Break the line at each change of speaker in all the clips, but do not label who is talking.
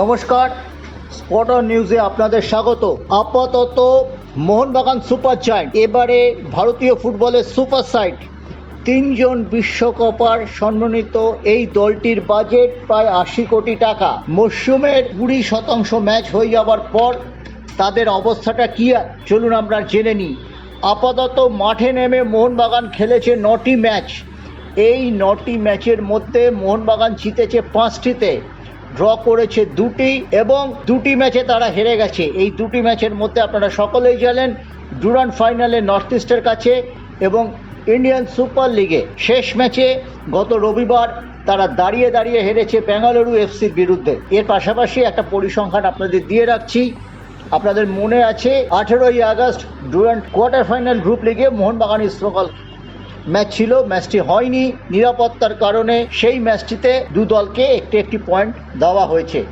নমস্কার। স্পটার নিউজে আপনাদের স্বাগত। আপাতত মোহনবাগান সুপার জায়েন্ট, এবারে ভারতীয় ফুটবলের সুপার সাইট। তিনজন বিশ্বকাপার সম্মানিত এই দলটির বাজেট প্রায় আশি কোটি টাকা। মরশুমের কুড়ি শতাংশ ম্যাচ হয়ে যাওয়ার পর তাদের অবস্থাটা কী? চলুন আমরা জেনে নিই। আপাতত মাঠে নেমে মোহনবাগান খেলেছে নটি ম্যাচ এই নটি ম্যাচের মধ্যে মোহনবাগান জিতেছে পাঁচটিতে। ড্র করেছে দুটি এবং দুটি ম্যাচে তারা হেরে গেছে। এই দুটি ম্যাচের মধ্যে আপনারা সকলেই জানেন ডুরান ফাইনালে নর্থ ইস্টের কাছে এবং ইন্ডিয়ান সুপার লিগে শেষ ম্যাচে গত রবিবার তারা দাঁড়িয়ে দাঁড়িয়ে হেরেছে বেঙ্গালুরু এফসির বিরুদ্ধে। এর পাশাপাশি একটা পরিসংখ্যান আপনাদের দিয়ে রাখছি। আপনাদের মনে আছে, আঠেরোই August Durand quarter final group লিগে মোহনবাগান ইস্টবেঙ্গল ম্যাচ ছিল, ম্যাচটি হয়নি। নিরাপত্তার কারণে সেই ম্যাচটিতে দু দলকে একটি একটি পয়েন্ট দেওয়া হয়েছে।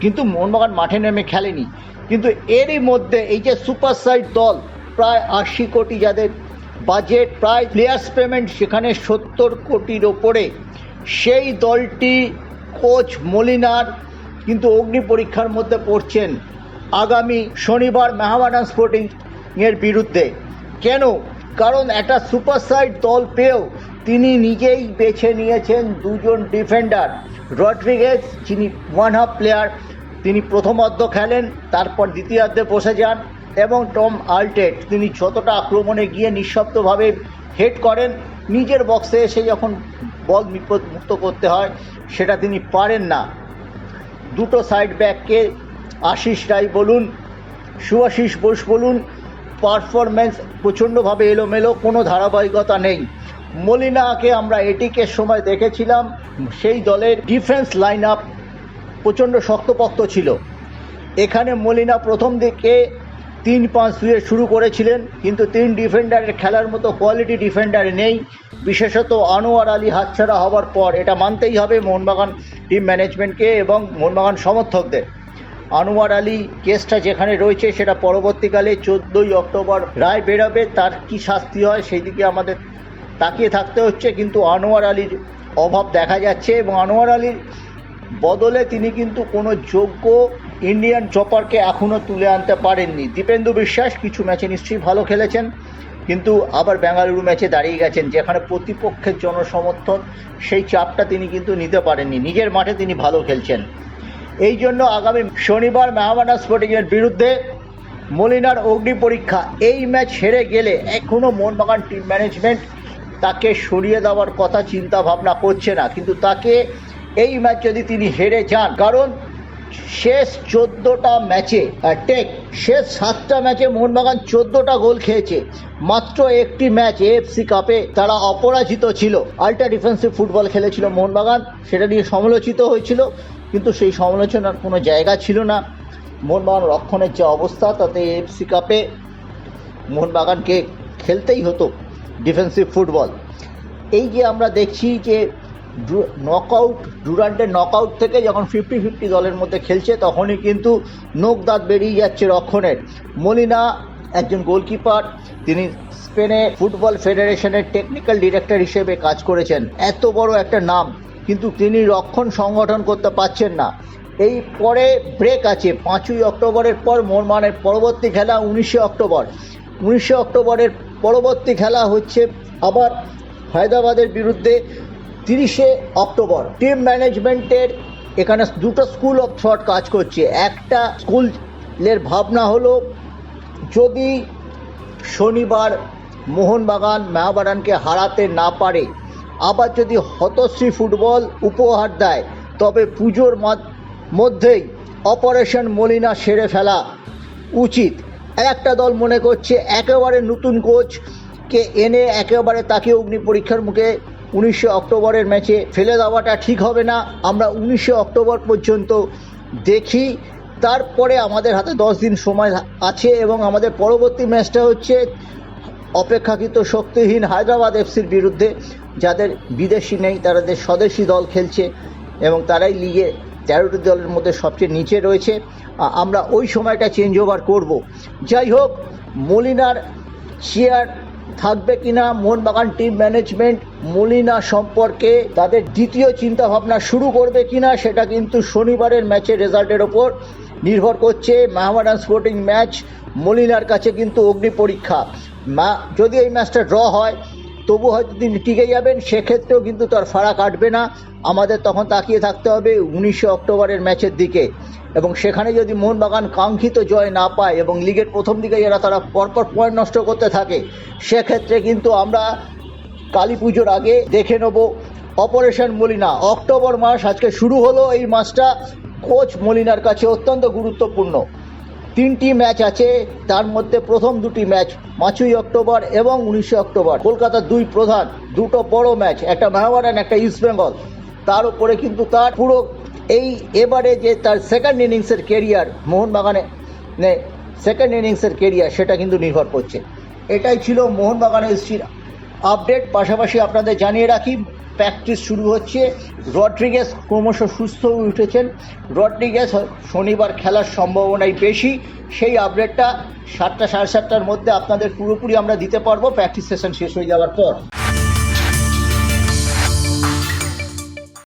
কিন্তু মোহনবাগান মাঠে নেমে খেলেনি। কিন্তু এরই মধ্যে এই যে সুপার সাইড দল, প্রায় আশি কোটি যাদের বাজেট, প্রায় প্লেয়ার্স পেমেন্ট সেখানে সত্তর কোটির ওপরে, সেই দলটি কোচ মলিনার কিন্তু অগ্নি পরীক্ষার মধ্যে পড়ছেন আগামী শনিবার মেহামাডান স্পোর্টিং এর বিরুদ্ধে। কেন? কারণ একটা সুপার সাইড দল পেয়েও তিনি নিজেই বেছে নিয়েছেন দুজন ডিফেন্ডার। রড্রিগেজ, যিনি ওয়ান হাফ প্লেয়ার তিনি প্রথমার্ধ খেলেন, তারপর দ্বিতীয়ার্ধে বসে যান এবং টম আল্টেট, তিনি যতটা আক্রমণে গিয়ে নিঃশব্দভাবে হেড করেন, নিজের বক্সে এসে যখন বল বিপদ মুক্ত করতে হয়, সেটা তিনি পারেন না। দুটো সাইড ব্যাককে আশিস রায় বলুন সুভাশিস বোস বলুন পারফরমেন্স প্রচণ্ডভাবে এলোমেলো, কোনো ধারাবাহিকতা নেই। মলিনাকে আমরা এটিকের সময় দেখেছিলাম, সেই দলের ডিফেন্স লাইন আপ প্রচণ্ড শক্তপোক্ত ছিল। এখানে মলিনা প্রথম দিকে তিন পাঁচ দুয়ে শুরু করেছিলেন, কিন্তু তিন ডিফেন্ডারের খেলার মতো কোয়ালিটি ডিফেন্ডার নেই। বিশেষত আনোয়ার আলী হাতছাড়া হওয়ার পর, এটা মানতেই হবে মোহনবাগান টিম ম্যানেজমেন্টকে এবং মোহনবাগান সমর্থকদের। আনোয়ার আলী কেসটা যেখানে রয়েছে সেটা পরবর্তীকালে চোদ্দোই অক্টোবর রায় বেরোবে, তার কি শাস্তি হয় সেই দিকে আমাদের তাকিয়ে থাকতে হচ্ছে, কিন্তু আনোয়ার আলীর অভাব দেখা যাচ্ছে এবং আনোয়ার আলীর বদলে তিনি কিন্তু কোনো যোগ্য ইন্ডিয়ান চপারকে এখনও তুলে আনতে পারেননি। দীপেন্দু বিশ্বাস কিছু ম্যাচে নিশ্চয়ই ভালো খেলেছেন, কিন্তু আবার বেঙ্গালুরু ম্যাচে দাঁড়িয়ে গেছেন, যেখানে প্রতিপক্ষের জনসমর্থন সেই চাপটা তিনি কিন্তু নিতে পারেননি। নিজের মাঠে তিনি ভালো খেলছেন। এই জন্য আগামী শনিবার মেহামানা স্পোর্টিংয়ের বিরুদ্ধে মলিনার অগ্নি পরীক্ষা। এই ম্যাচ হেরে গেলে এখনও মোহনবাগান টিম ম্যানেজমেন্ট তাকে সরিয়ে দেওয়ার কথা চিন্তা ভাবনা করছে না। কিন্তু তাকে এই ম্যাচ যদি তিনি হেরে যান, কারণ শেষ চোদ্দোটা ম্যাচে টেক, শেষ সাতটা ম্যাচে মোহনবাগান চোদ্দোটা গোল খেয়েছে। মাত্র একটি ম্যাচ এএফসি কাপে তারা অপরাজিত ছিল। আল্ট্রা ডিফেন্সিভ ফুটবল খেলেছিল মোহনবাগান। সেটা নিয়ে সমালোচিত হয়েছিল। কিন্তু সেই সমালোচনার কোনো জায়গা ছিল না। মোহনবাগান রক্ষণের যে অবস্থা, তাতে এফসি কাপে মোহনবাগানকে খেলতেই হতো ডিফেন্সিভ ফুটবল। এই যে আমরা দেখছি যে নকআউট ডুরান্টের নকআউট থেকে যখন ফিফটি ফিফটি দলের মধ্যে খেলছে, তখনই কিন্তু নোক দাঁত বেরিয়ে যাচ্ছে রক্ষণের। মলিনা একজন গোলকিপার তিনি স্পেনে ফুটবল ফেডারেশনের টেকনিক্যাল ডিরেক্টর হিসেবে কাজ করেছেন। এত বড় একটা নাম। কিন্তু তিনি রক্ষণ সংগঠন করতে পারছেন না। এই পরে ব্রেক আছে, পাঁচই অক্টোবরের পর মোহনবাগানের পরবর্তী খেলা উনিশে অক্টোবর। উনিশে অক্টোবরের পরবর্তী খেলা হচ্ছে আবার হায়দ্রাবাদের বিরুদ্ধে তিরিশে অক্টোবর। টিম ম্যানেজমেন্টের এখানে দুটো স্কুল অফ থট কাজ করছে। একটা স্কুলের ভাবনা হলো, যদি শনিবার মোহনবাগান মেহাবাগানকে হারাতে না পারে আবার যদি হতশ্রী ফুটবল উপহার দেয়, তবে পুজোর মধ্যেই অপারেশন মলিনা সেরে ফেলা উচিত। একটা দল মনে করছে একেবারে নতুন কোচকে এনে একেবারে তাকে অগ্নি পরীক্ষার মুখে উনিশে অক্টোবরের ম্যাচে ফেলে দেওয়াটা ঠিক হবে না। আমরা উনিশে অক্টোবর পর্যন্ত দেখি। তারপরে আমাদের হাতে দশ দিন সময় আছে এবং আমাদের পরবর্তী ম্যাচটা হচ্ছে অপেক্ষাকৃত শক্তিহীন হায়দ্রাবাদ এফসির বিরুদ্ধে যাদের বিদেশি নেই তাদের স্বদেশি দল খেলছে এবং তারাই লিগে তেরোটি দলের মধ্যে সবচেয়ে নিচে রয়েছে। আমরা ওই সময়টা চেঞ্জ ওভার করব। যাই হোক, মলিনার চেয়ার থাকবে কিনা, মোহনবাগান টিম ম্যানেজমেন্ট মলিনা সম্পর্কে তাদের দ্বিতীয় চিন্তা ভাবনা শুরু করবে কিনা, সেটা কিন্তু শনিবারের ম্যাচের রেজাল্টের ওপর নির্ভর করছে। মাহমাদান স্পোর্টিং ম্যাচ মলিনার কাছে কিন্তু অগ্নি পরীক্ষা। মা, যদি এই ম্যাচটা ড্র হয়, তবু হয়তো তিনি টিকে যাবেন, সেক্ষেত্রেও কিন্তু তার ফাড়া কাটবে না। আমাদের তখন তাকিয়ে থাকতে হবে উনিশে অক্টোবরের ম্যাচের দিকে। এবং সেখানে যদি মোহনবাগান কাঙ্ক্ষিত জয় না পায় এবং লিগের প্রথম দিকে যারা তারা পরপর পয়েন্ট নষ্ট করতে থাকে, সেক্ষেত্রে কিন্তু আমরা কালী পুজোর আগে দেখে নেব অপারেশন মলিনা। অক্টোবর মাস আজকে শুরু হলো এই মাসটা। কোচ মলিনার কাছে অত্যন্ত গুরুত্বপূর্ণ। তিনটি ম্যাচ আছে, তার মধ্যে প্রথম দুটি ম্যাচ পাঁচই অক্টোবর এবং উনিশে অক্টোবর। কলকাতার দুই প্রধান, দুটো বড় ম্যাচ, একটা মেহমারান একটা ইস্টবেঙ্গল তার উপরে কিন্তু তার পুরো এই এবারে যে তার সেকেন্ড ইনিংসের কেরিয়ার মোহনবাগানে সেকেন্ড ইনিংসের কেরিয়ার সেটা কিন্তু নির্ভর করছে। এটাই ছিল মোহনবাগানের আপডেট পাশাপাশি আপনাদের জানিয়ে রাখি প্র্যাকটিস শুরু হচ্ছে। রড্রিগেস ক্রমশ সুস্থ হয়ে উঠেছেন। রড্রিগেস শনিবার খেলার সম্ভাবনাই বেশি। সেই আপডেটটা সাতটা সাড়ে সাতটার মধ্যে আপনাদের পুরোপুরি আমরা দিতে পারব। প্র্যাকটিস সেশন শেষ হয়ে যাওয়ার পর।